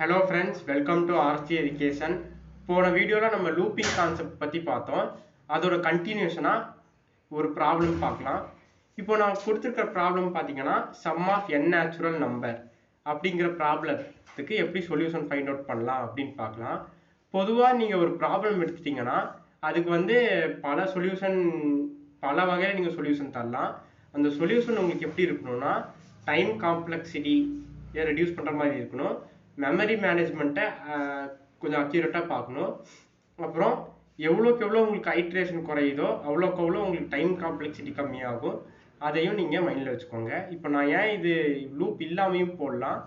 Hello friends welcome to RC education போன வீடியோவில் நம்ம லூப்பிங் கான்செப்ட் பற்றி பார்த்தோம். அதோட கண்டினியூஷனாக ஒரு ப்ராப்ளம் பார்க்கலாம். இப்போ நான் கொடுத்துருக்கிற ப்ராப்ளம் பார்த்தீங்கன்னா sum of n natural number அப்படிங்கிற ப்ராப்ளத்துக்கு எப்படி சொல்யூஷன் ஃபைண்ட் அவுட் பண்ணலாம் அப்படின்னு பார்க்கலாம். பொதுவாக நீங்கள் ஒரு ப்ராப்ளம் எடுத்துட்டீங்கன்னா அதுக்கு வந்து பல சொல்யூஷன் பல வகையில் நீங்கள் சொல்யூஷன் தரலாம். அந்த சொல்யூஷன் உங்களுக்கு எப்படி இருக்கணும்னா டைம் காம்ப்ளெக்சிட்டி ரெடியூஸ் பண்ணுற மாதிரி இருக்கணும். மெமரி மேனேஜ்மெண்ட்டை கொஞ்சம் அக்யூரேட்டாக பார்க்கணும். அப்புறம் எவ்வளோக்கு எவ்வளோ உங்களுக்கு ஐட்ரேஷன் குறையுதோ அவ்வளோக்கு அவ்வளோ உங்களுக்கு டைம் காம்ப்ளெக்சிட்டி கம்மியாகும். அதையும் நீங்கள் மைண்டில் வச்சுக்கோங்க. இப்போ நான் ஏன் இது லூப் இல்லாமையும் போடலாம்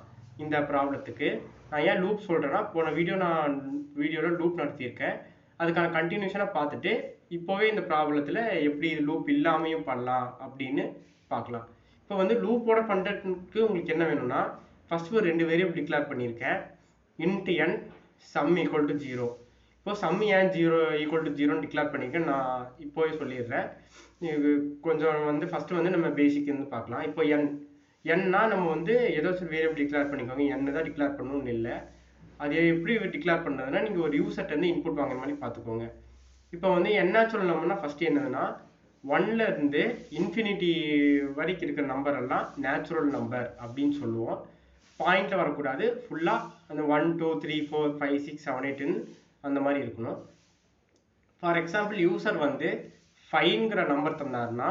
இந்த ப்ராப்ளத்துக்கு நான் ஏன் லூப் சொல்கிறேன்னா போன வீடியோ நான் வீடியோவில் லூப் நடத்தியிருக்கேன். அதுக்கான கண்டினியூஷனாக பார்த்துட்டு இப்போவே இந்த ப்ராப்ளத்தில் எப்படி லூப் இல்லாமையும் பண்ணலாம் அப்படின்னு பார்க்கலாம். இப்போ வந்து லூப்போட பண்ணுறதுக்கு உங்களுக்கு என்ன வேணும்னா ஃபர்ஸ்ட் ஒரு ரெண்டு வேரியபிள் டிக்ளேர் பண்ணியிருக்கேன். Int n sum equal to zero இப்போ sum n zero equal to ஜீரோன்னு டிக்ளேர் பண்ணியிருக்கேன். நான் இப்போவே சொல்லிடுறேன். இது கொஞ்சம் வந்து ஃபஸ்ட்டு வந்து நம்ம பேசிக் இருந்து பார்க்கலாம். இப்போ என் என்னா நம்ம வந்து ஏதோ ஒரு வேரியபிள் டிக்ளேர் பண்ணிக்கோங்க. என்ன தான் டிக்ளேர் பண்ணணும்னு இல்லை. அது எப்படி டிக்ளேர் பண்ணுறதுன்னா நீங்கள் ஒரு யூசர்ட் வந்து இன்புட் வாங்குற மாதிரி பார்த்துக்கோங்க. இப்போ வந்து என்ன சொல்லணும்னா ஃபஸ்ட்டு என்னதுன்னா ஒன்ல இருந்து இன்ஃபினிட்டி வரைக்கும் இருக்கிற நம்பர் எல்லாம் நேச்சுரல் நம்பர் அப்படின்னு சொல்லுவோம். பாயிண்ட்ல வரக்கூடாது. ஃபுல்லாக அந்த one two three four five six seven எயிட்டுன்னு அந்த மாதிரி இருக்கணும். ஃபார் எக்ஸாம்பிள் யூசர் வந்து ஃபைவ்ங்கிற நம்பர் தந்தார்னா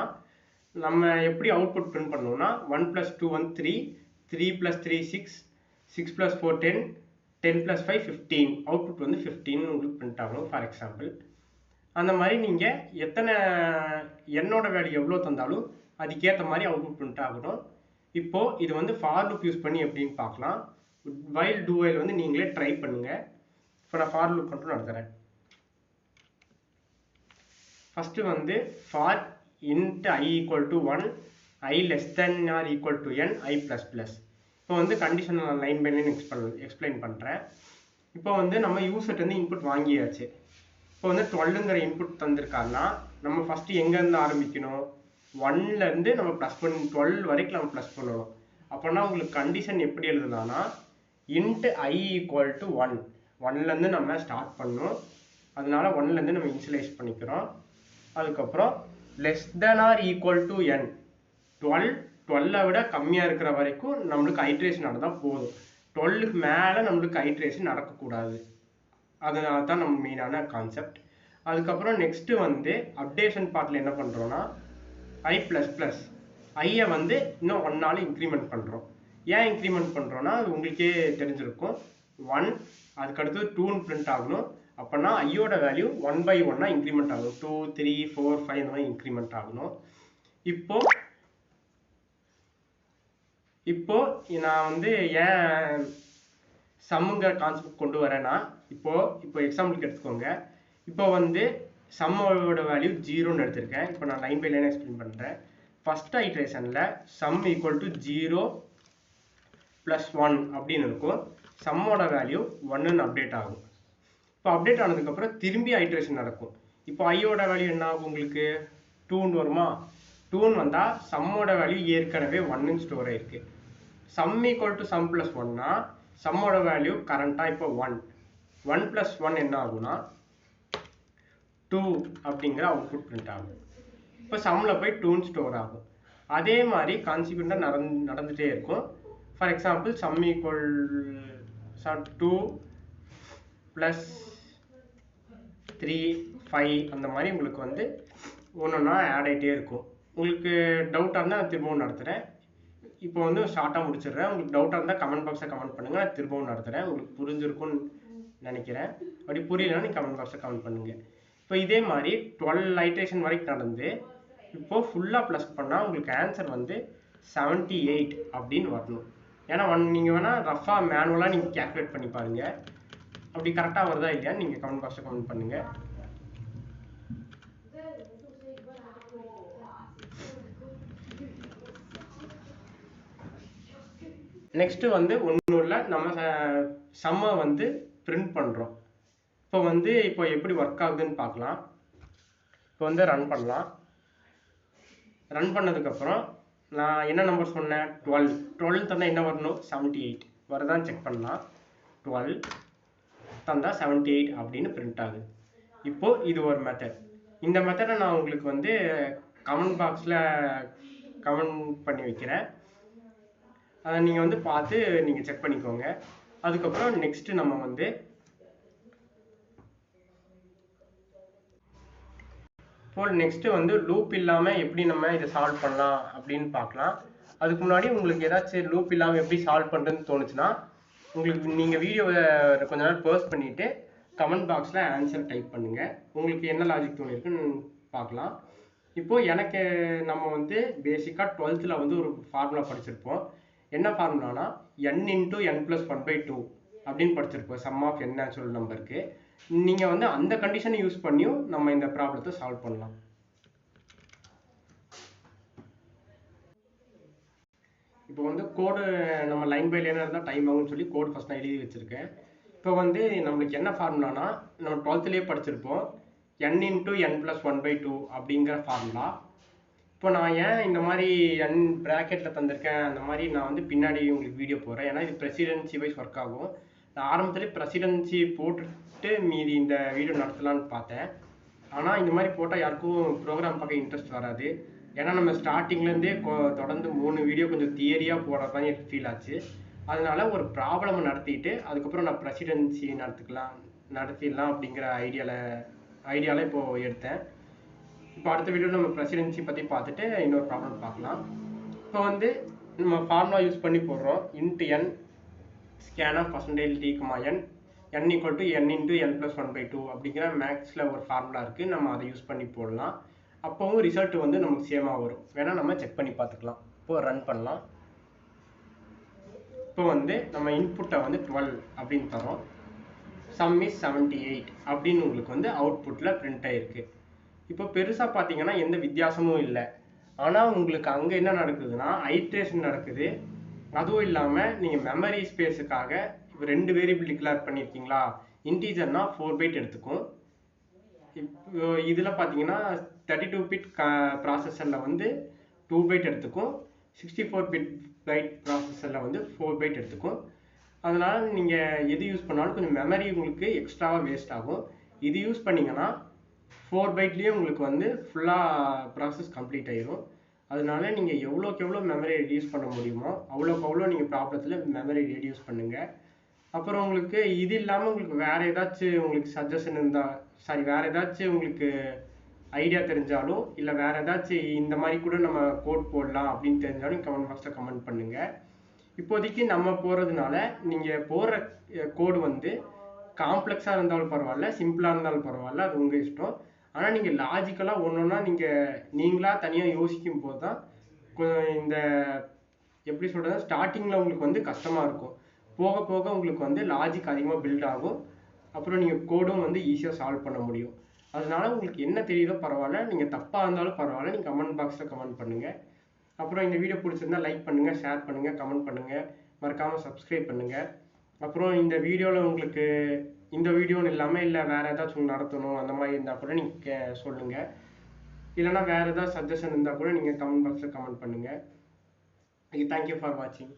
நம்ம எப்படி அவுட்புட் பிரிண்ட் பண்ணோம்னா one plus two one three three plus three six six plus four ten ten plus five fifteen output வந்து fifteen உங்களுக்கு பிரிண்ட் ஆகணும் ஃபார் எக்ஸாம்பிள் அந்த மாதிரி நீங்கள் எத்தனை என்னோட வேல்யூ எவ்வளோ தந்தாலும் அதுக்கேற்ற மாதிரி அவுட்புட் பிரிண்ட் ஆகணும். இப்போ இது வந்து ஃபார் லுக் யூஸ் பண்ணி எப்படின்னு பார்க்கலாம். வைல் டூ வைல் வந்து நீங்களே ட்ரை பண்ணுங்க. இப்போ நான் ஃபார் லுக் மட்டும் நடத்துகிறேன் ஃபஸ்ட்டு வந்து for int i equal to one i less than or equal to n i plus plus இப்போ வந்து கண்டிஷன் நான் லைன் பை லைன் எக்ஸ்பிள் எக்ஸ்பிளைன் பண்ணுறேன் இப்போ வந்து நம்ம யூசர்ட் வந்து இன்புட் வாங்கியாச்சு. இப்போ வந்து டுவெல்லுங்கிற இன்புட் தந்திருக்காருன்னா நம்ம ஃபஸ்ட்டு எங்கேருந்து ஆரம்பிக்கணும்? ஒன்லேருந்து நம்ம ப்ளஸ் பண்ணி டுவெல் வரைக்கும் நம்ம ப்ளஸ் பண்ணணும். அப்போனா உங்களுக்கு கண்டிஷன் எப்படி எழுதலாம்னா int i equal to one ஒன்லேருந்து நம்ம ஸ்டார்ட் பண்ணணும். அதனால ஒன்லேருந்து நம்ம இன்சுலைஸ் பண்ணிக்கிறோம். அதுக்கப்புறம் less than or equal to n twelve டுவெல்லை விட கம்மியாக இருக்கிற வரைக்கும் நம்மளுக்கு ஹைட்ரேஷன் நடந்தால் போதும். டுவெல்லுக்கு மேலே நம்மளுக்கு ஹைட்ரேஷன் நடக்கக்கூடாது. அதனால தான் நம்ம மெயினான கான்செப்ட் அதுக்கப்புறம் நெக்ஸ்ட்டு வந்து அப்டேஷன் பார்ட்டில் என்ன பண்ணுறோன்னா ஐ ப்ளஸ் ப்ளஸ் ஐயை வந்து இன்னும் ஒன்னால் இன்க்ரிமெண்ட் பண்ணுறோம் ஏன் இன்க்ரிமெண்ட் பண்ணுறோன்னா அது உங்களுக்கே தெரிஞ்சிருக்கும். ஒன் அதுக்கடுத்து டூன்னு பிரிண்ட் ஆகணும். அப்போனா ஐயோட வேல்யூ ஒன் பை ஒன்னாக இன்க்ரிமெண்ட் ஆகணும். டூ த்ரீ ஃபோர் ஃபைவ் இந்த மாதிரி இன்க்ரிமெண்ட் ஆகணும். இப்போ இப்போ நான் வந்து ஏன் சம்முங்கிற கான்செப்ட் கொண்டு வரேன்னா இப்போ இப்போ எக்ஸாம்பிளுக்கு எடுத்துக்கோங்க. இப்போ வந்து சம்மோட வேல்யூ ஜீரோன்னு எடுத்திருக்கேன். இப்போ நான் லைன் பை லைன் எக்ஸ்பிளைன் பண்ணுறேன் first ஐட்ரேஷனில் sum equal to zero plus one அப்படின்னு இருக்கும். சம்மோட வேல்யூ ஒன்றுன்னு அப்டேட் ஆகும். இப்போ அப்டேட் ஆனதுக்கப்புறம் திரும்பி ஐட்ரேஷன் நடக்கும். இப்போ ஐயோட வேல்யூ என்ன ஆகும் உங்களுக்கு? டூன்னு வருமா? டூன்னு வந்தால் சம்மோட வேல்யூ ஏற்கனவே ஒன்னு ஸ்டோர் ஆயிருக்கு. Sum equal to sum plus ஒன்னா சம்மோட வேல்யூ கரண்ட்டாக இப்போ ஒன் ஒன் ப்ளஸ் ஒன் என்ன ஆகும்னா டூ அப்படிங்கிற அவுட்புட் பிரிண்ட் ஆகும். இப்போ சம்மில் போய் டூன்னு ஸ்டோர் ஆகும். அதே மாதிரி கான்சிக்வெண்ட்டாக நடந் நடந்துகிட்டே இருக்கும். For example sum equal sum two plus three five அந்த மாதிரி உங்களுக்கு வந்து ஒன்று ஒன்றா ஆட் ஆகிட்டே இருக்கும். உங்களுக்கு டவுட்டாக இருந்தால் நான் திரும்பவும் நடத்துகிறேன் இப்போ வந்து ஷார்ட்டாக முடிச்சிடுறேன். உங்களுக்கு டவுட்டாக இருந்தால் கமெண்ட் பாக்ஸில் கமெண்ட் பண்ணுங்கள் நான் திரும்பவும் நடத்துகிறேன் உங்களுக்கு புரிஞ்சிருக்கும்னு நினைக்கிறேன். அப்படி புரியலன்னா நீங்கள் கமெண்ட் பாக்ஸில் கமெண்ட் பண்ணுங்கள் இப்போ இதே மாதிரி டுவெல் ஐட்ரேஷன் வரைக்கும் நடந்து இப்போது ஃபுல்லாக ப்ளஸ் பண்ணால் உங்களுக்கு ஆன்சர் வந்து செவன்ட்டி எயிட் அப்படின்னு வரணும். ஏன்னா ஒன் நீங்கள் வேணால் ரஃபாக மேனுவலாக நீங்கள் கேல்குலேட் பண்ணி பாருங்கள் அப்படி கரெக்டாக வருதா இல்லையான்னு நீங்கள் கமெண்ட் பாக்ஸில் கமெண்ட் பண்ணுங்கள் நெக்ஸ்ட்டு வந்து ஒன்றும் இல்லை நம்ம சம்மை வந்து பிரிண்ட் பண்ணுறோம் இப்போ வந்து இப்போ எப்படி ஒர்க் ஆகுதுன்னு பார்க்கலாம். இப்போ வந்து ரன் பண்ணலாம். ரன் பண்ணதுக்கப்புறம் நான் என்ன நம்பர் சொன்னேன்? டுவெல் டுவெல் தந்தால் என்ன வரணும்? செவன்ட்டி எயிட் வரதான் செக் பண்ணலாம். டுவெல் தந்தால் செவன்ட்டி எயிட் அப்படின்னு பிரிண்ட் ஆகுது. இப்போது இது ஒரு மெத்தட் இந்த மெத்தடை நான் உங்களுக்கு வந்து கமெண்ட் பாக்ஸில் கமெண்ட் பண்ணி வைக்கிறேன். அதை நீங்கள் வந்து பார்த்து நீங்கள் செக் பண்ணிக்கோங்க. அதுக்கப்புறம் நெக்ஸ்ட்டு நம்ம வந்து இப்போ நெக்ஸ்ட்டு வந்து லூப் இல்லாமல் எப்படி நம்ம இதை சால்வ் பண்ணலாம் அப்படின்னு பார்க்கலாம். அதுக்கு முன்னாடி உங்களுக்கு ஏதாச்சும் லூப் இல்லாமல் எப்படி சால்வ் பண்ணுறதுன்னு தோணுச்சுன்னா உங்களுக்கு நீங்கள் வீடியோவை கொஞ்ச நேரம் போஸ்ட் பண்ணிவிட்டு கமெண்ட் பாக்ஸில் ஆன்சர் டைப் பண்ணுங்கள் உங்களுக்கு என்ன லாஜிக் தோணிருக்குன்னு பார்க்கலாம். இப்போது எனக்கு நம்ம வந்து பேசிக்காக டுவெல்த்தில் வந்து ஒரு ஃபார்முலா படிச்சிருப்போம். என்ன ஃபார்முலானா n into n plus one by two அப்படின்னு படிச்சிருப்போம். சம் ஆஃப் என் நேச்சுரல் நம்பருக்கு நீங்கள் வந்து அந்த கண்டிஷனை யூஸ் பண்ணியும் நம்ம இந்த ப்ராப்ளத்தை சால்வ் பண்ணலாம். இப்போ வந்து கோடு நம்ம லைன் பை லைனாக இருந்தால் டைம் ஆகும்னு சொல்லி கோடு ஃபஸ்ட் நான் எழுதி வச்சுருக்கேன். இப்போ வந்து நம்மளுக்கு என்ன ஃபார்முலானா நம்ம டுவெல்த்துலேயே படிச்சிருப்போம். N into n plus one by two அப்படிங்கிற ஃபார்முலா இப்போ நான் ஏன் இந்த மாதிரி என் ப்ராக்கெட்டில் தந்திருக்கேன்? அந்த மாதிரி நான் வந்து பின்னாடி உங்களுக்கு வீடியோ போடுறேன். ஏன்னா இது ப்ரெசிடென்சி வைஸ் ஒர்க் ஆகும். நான் ஆரம்பத்துலேயே ப்ரெசிடென்சி போட்டு போட்டுட்டு மீதி இந்த வீடியோ நடத்தலான்னு பார்த்தேன். ஆனால் இந்த மாதிரி போட்டால் யாருக்கும் ப்ரோக்ராம் பார்க்க இன்ட்ரெஸ்ட் வராது. ஏன்னா நம்ம ஸ்டார்டிங்லேருந்தே தொடர்ந்து மூணு வீடியோ கொஞ்சம் தியரியாக போடுற மாதிரி எனக்கு ஃபீல் ஆச்சு. அதனால ஒரு ப்ராப்ளம் நடத்திட்டு அதுக்கப்புறம் நான் ப்ரெசிடென்சி நடத்துக்கலாம் நடத்திடலாம் அப்படிங்கிற ஐடியாவில் ஐடியாவில் இப்போது எடுத்தேன். இப்போ அடுத்த வீடியோ நம்ம ப்ரெசிடென்சி பற்றி பார்த்துட்டு இன்னொரு ப்ராப்ளம் பார்க்கலாம். இப்போ வந்து நம்ம ஃபார்முலா யூஸ் பண்ணி போடுறோம். Int n scanf percentage d comma n n equal to n into n plus one by two அப்படிங்கிற மேக்ஸில் ஒரு ஃபார்முலா இருக்குது நம்ம அதை யூஸ் பண்ணி போடலாம். அப்போவும் ரிசல்ட் வந்து நமக்கு சேமாக வரும். வேணால் நம்ம செக் பண்ணி பார்த்துக்கலாம். இப்போ ரன் பண்ணலாம். இப்போ வந்து நம்ம இன்புட்டை வந்து டுவெல் அப்படின்னு தரோம் சம் இஸ் செவன்ட்டி எயிட் அப்படின்னு உங்களுக்கு வந்து அவுட்புட்டில் பிரிண்ட் ஆகிருக்கு இப்போ பெருசாக பார்த்தீங்கன்னா எந்த வித்தியாசமும் இல்லை. ஆனால் உங்களுக்கு அங்கே என்ன நடக்குதுன்னா ஐட்ரேஷன் நடக்குது. அதுவும் இல்லாமல் நீங்கள் மெமரி ஸ்பேஸுக்காக ரெண்டு வேரியபிள் டிக்ளேர் பண்ணியிருக்கீங்களா இன்டீஜர்னா ஃபோர் பைட் எடுத்துக்கும். இப்போ இதில் பார்த்தீங்கன்னா தேர்ட்டி டூ பிட் க ப்ராசஸரில் வந்து டூ பைட் எடுத்துக்கும். சிக்ஸ்டி ஃபோர் பிட் பைட் ப்ராசஸரில் வந்து ஃபோர் பைட் எடுத்துக்கும். அதனால் நீங்கள் எது யூஸ் பண்ணாலும் கொஞ்சம் மெமரி உங்களுக்கு எக்ஸ்ட்ராவாக வேஸ்ட் ஆகும். இது யூஸ் பண்ணிங்கன்னா ஃபோர் பைட்லேயே உங்களுக்கு வந்து ஃபுல்லாக ப்ராசஸ் கம்ப்ளீட் ஆயிரும். அதனால நீங்கள் எவ்வளோக்கு எவ்வளோ மெமரி ரெடியூஸ் பண்ண முடியுமோ அவ்வளோக்கு அவ்வளோ நீங்கள் ப்ராப்ளத்தில் மெமரி ரெடியூஸ் பண்ணுங்கள் அப்புறம் உங்களுக்கு இது இல்லாமல் உங்களுக்கு வேறு ஏதாச்சும் உங்களுக்கு சஜஷன் இருந்தால் சாரி வேறு ஏதாச்சும் உங்களுக்கு ஐடியா தெரிஞ்சாலும் இல்லை வேறு ஏதாச்சும் இந்த மாதிரி கூட நம்ம கோட் போடலாம் அப்படின்னு தெரிஞ்சாலும் கமெண்ட் பாக்ஸில் கமெண்ட் பண்ணுங்கள் இப்போதைக்கு நம்ம போகிறதுனால நீங்கள் போடுற கோடு வந்து காம்ப்ளெக்ஸாக இருந்தாலும் பரவாயில்ல சிம்பிளாக இருந்தாலும் பரவாயில்ல அது உங்கள் இஷ்டம். ஆனால் நீங்கள் லாஜிக்கலாக ஒன்று ஒன்றா நீங்கள் நீங்களாக தனியாக யோசிக்கும் போது தான் கொஞ்சம் இந்த எப்படி சொல்கிறது ஸ்டார்டிங்கில் உங்களுக்கு வந்து கஷ்டமாக இருக்கும். போக போக உங்களுக்கு வந்து லாஜிக் அதிகமாக பில்ட் ஆகும். அப்புறம் நீங்கள் கோடும் வந்து ஈஸியாக சால்வ் பண்ண முடியும். அதனால உங்களுக்கு என்ன தெரியுதோ பரவாயில்ல. நீங்கள் தப்பாக இருந்தாலும் பரவாயில்ல. நீங்கள் கமெண்ட் பாக்ஸில் கமெண்ட் பண்ணுங்கள் அப்புறம் இந்த வீடியோ பிடிச்சிருந்தா லைக் பண்ணுங்கள் ஷேர் பண்ணுங்கள் கமெண்ட் பண்ணுங்கள் மறக்காமல் சப்ஸ்கிரைப் பண்ணுங்கள் அப்புறம் இந்த வீடியோவில் உங்களுக்கு இந்த வீடியோன்னு இல்லாமல் இல்லை வேறு ஏதாச்சும் நடத்தணும் அந்த மாதிரி இருந்தால் கூட நீங்கள் சொல்லுங்கள் இல்லைனா வேறு ஏதாவது சஜஷன் இருந்தால் கூட நீங்கள் கமெண்ட் பாக்ஸில் கமெண்ட் பண்ணுங்கள் தேங்க்யூ ஃபார் வாட்சிங்